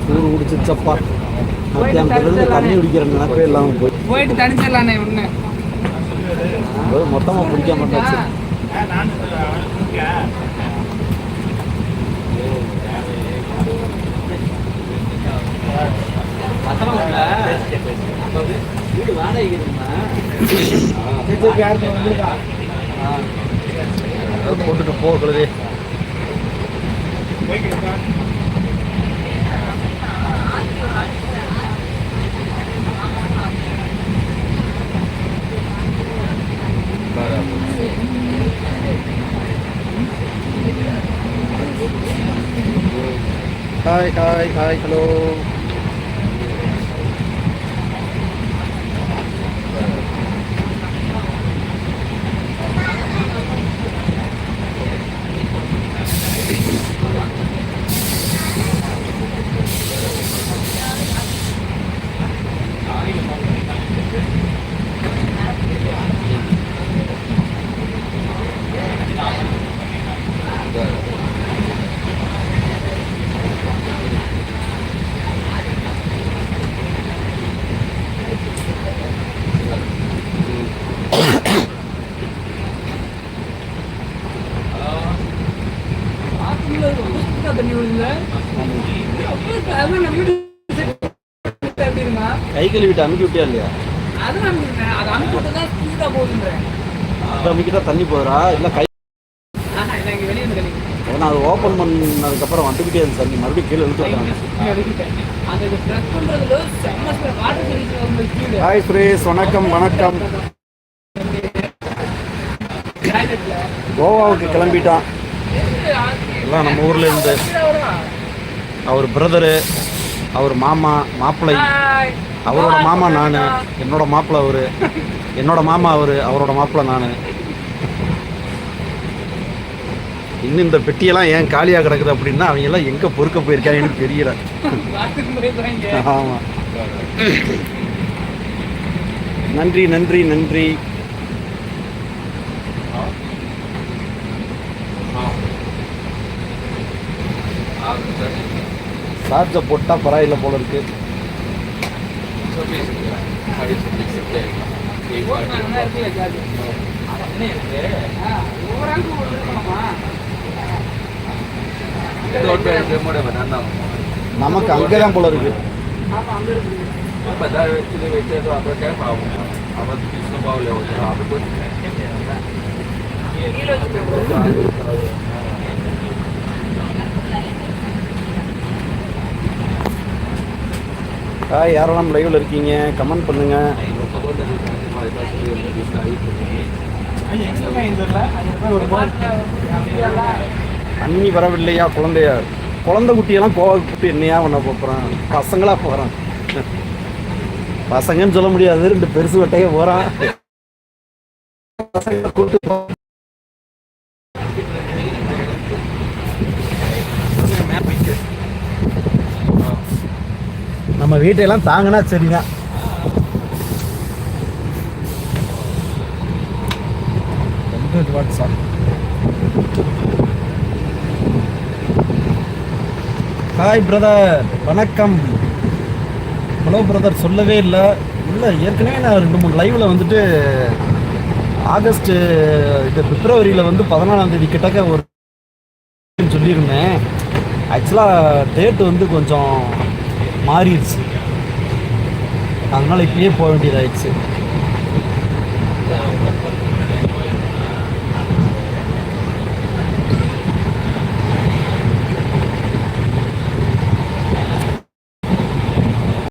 சூடு குடிச்சிச்சப்பா மத்தியானத்துலேருந்து தண்ணி குடிக்கிற நினைப்பே இல்லாமல் போய். போயிட்டு தனிச்சிடலாண்ணே ஒன்று மொத்தமாக குடிக்க மாட்டாச்சு. வீடு வாடகைக்கு போட்டுட்டு போ ஹாய் ஹாய் ஹாய் ஹலோ கை கழுவிட்டு அமுக்கி விட்டியா இல்லையா அமுக்கிட்டா தண்ணி போகிறா இல்லை கை இருந்து ஏன்னா அது ஓப்பன் பண்ணதுக்கப்புறம் வந்துக்கிட்டே இருந்துச்சு தண்ணி. மறுபடியும் கீழே இழுத்து ஹாய் சுரேஷ் வணக்கம் வணக்கம். கோவாவுக்கு கிளம்பிட்டான். எல்லாம் நம்ம ஊர்ல இருந்து அவர் பிரதரு அவர் மாமா மாப்பிள்ளை அவரோட மாமா நான் என்னோட மாப்பிள்ளை அவரு என்னோட மாமா அவரு அவரோட மாப்பிள்ளை நான். இன்னும் இந்த பெட்டியெல்லாம் ஏன் காலியாக கிடக்குது அப்படின்னா அவங்க எல்லாம் எங்கே பொறுக்க போயிருக்காங்கன்னு தெரியல. ஆமாம் நன்றி நன்றி நன்றி. சார்ஜை போட்டால் பரவாயில்ல போல இருக்கு. நமக்கு அங்கே தான் போல இருக்கு. ஹாய் யாரெல்லாம் லைவில் இருக்கீங்க? கமெண்ட் பண்ணுங்க. தண்ணி வரவில்லையா குழந்தையா? குழந்தை குட்டியெல்லாம் கோவாக்கு கூட்டி என்னையா பண்ண போகிறான் பசங்களாக போகிறான் பசங்கன்னு சொல்ல முடியாது. ரெண்டு பெருசு வட்டையே போகிறான் பசங்களை வீட்டையெல்லாம் தாங்கினா சரிதான். ஹாய் பிரதர் வணக்கம். ஹலோ பிரதர் சொல்லவே இல்லை. இல்லை ஏற்கனவே நான் ரெண்டு மூணு லைவில் வந்துட்டு ஆகஸ்ட் இது பிப்ரவரியில் வந்து பதினாலாம் தேதி கிட்டக்க ஒரு சொல்லியிருந்தேன். ஆக்சுவலாக டேட் வந்து கொஞ்சம் மாறிடுச்சு. அதனால் இப்பயே போக வேண்டியதாயிடுச்சு.